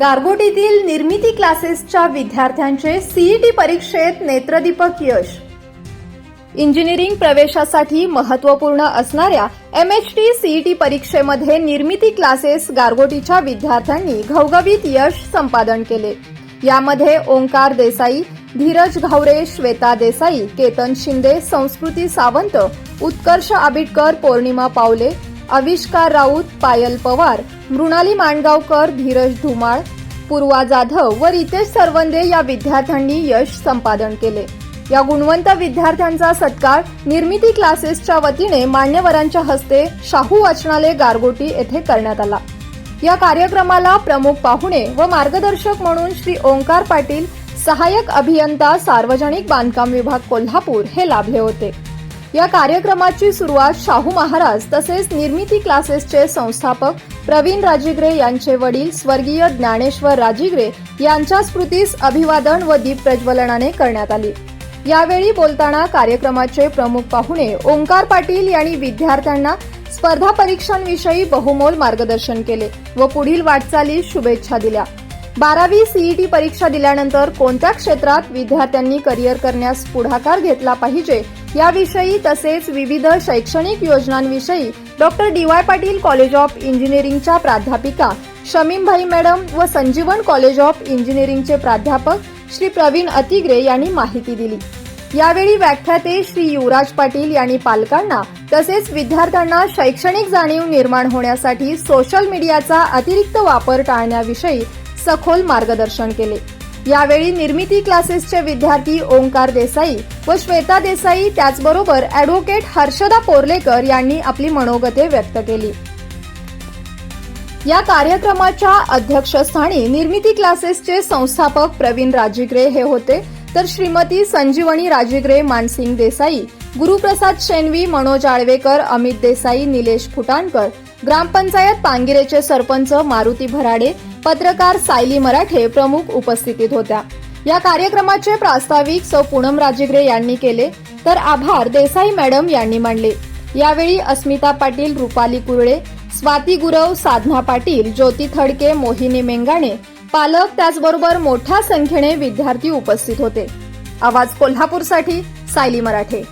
गारगोटीतील निर्मिती क्लासेसच्या विद्यार्थ्यांचे सीईटी परीक्षेत नेत्रदीपक यश. इंजिनिअरिंग प्रवेशासाठी महत्त्वपूर्ण असणाऱ्या एम एच टी सीईटी परीक्षेमध्ये निर्मिती क्लासेस गारगोटीच्या विद्यार्थ्यांनी घवघवीत यश संपादन केले. यामध्ये ओंकार देसाई धीरज घावरे श्वेता देसाई केतन शिंदे संस्कृती सावंत उत्कर्ष आबिटकर पौर्णिमा पावले आविष्कार राऊत पायल पवार मृणाली माणगावकर धीरज धुमाळ पूर्वा जाधव व रितेश सरवंदे या विद्यार्थ्यांनी यश संपादन केले. या गुणवंत विद्यार्थ्यांचा सत्कार निर्मिती क्लासेसच्या वतीने मान्यवरांच्या हस्ते शाहू वाचनालय गारगोटी येथे करण्यात आला. या कार्यक्रमाला प्रमुख पाहुणे व मार्गदर्शक म्हणून श्री ओंकार पाटील सहाय्यक अभियंता सार्वजनिक बांधकाम विभाग कोल्हापूर हे लाभले होते. या कार्यक्रमाची सुरुवात शाहू महाराज तसेच निर्मिती क्लासेसचे संस्थापक प्रवीण राजिग्रे यांचे वडील स्वर्गीय ज्ञानेश्वर राजिग्रे यांच्या स्मृतीस अभिवादन व दीप प्रज्वलनाने करण्यात आली. यावेळी बोलताना कार्यक्रमाचे प्रमुख पाहुणे ओंकार पाटील यांनी विद्यार्थ्यांना स्पर्धा परीक्षांविषयी बहुमोल मार्गदर्शन केले व पुढील वाटचालीस शुभेच्छा दिल्या. बारावी सीईटी परीक्षा दिल्यानंतर कोणत्या क्षेत्रात विद्यार्थ्यांनी करिअर करण्यास पुढाकार घेतला पाहिजे? याविषयी तसेच विविध शैक्षणिक योजनांविषयी doctor D Y Patil college of इंजिनिअरिंगच्या प्राध्यापिका शमीमभाई मॅडम व संजीवन कॉलेज ऑफ इंजिनिअरिंगचे प्राध्यापक श्री प्रवीण अतिग्रे यांनी माहिती दिली. यावेळी व्याख्याते श्री युवराज पाटील यांनी पालकांना तसेच विद्यार्थ्यांना शैक्षणिक जाणीव निर्माण होण्यासाठी सोशल मीडियाचा अतिरिक्त वापर टाळण्याविषयी सखोल मार्गदर्शन केले. यावेळी निर्मिती क्लासेसचे विद्यार्थी ओंकार देसाई व श्वेता देसाई त्याचबरोबर ऍडव्होकेट हर्षदा पोर्लेकर यांनी आपली मनोगते व्यक्त केली. या कार्यक्रमाच्या अध्यक्षस्थानी निर्मिती क्लासेसचे संस्थापक प्रवीण राजिग्रे हे होते. तर श्रीमती संजीवनी राजिग्रे मानसिंग देसाई गुरुप्रसाद शेनवी मनोज आळवेकर अमित देसाई निलेश फुटाणकर ग्रामपंचायत पांगिरेचे सरपंच मारुती भराडे पत्रकार सायली मराठे प्रमुख उपस्थितीत होत्या. या कार्यक्रमाचे प्रास्ताविक सौ पूनम राजिग्रे यांनी केले तर आभार देसाई मॅडम यांनी मांडले. यावेळी अस्मिता पाटील रुपाली कुरळे स्वाती गुरव साधना पाटील ज्योती थडके मोहिनी मेंगाणे पालक त्याचबरोबर मोठ्या संख्येने विद्यार्थी उपस्थित होते. आवाज कोल्हापूरसाठी सायली मराठे.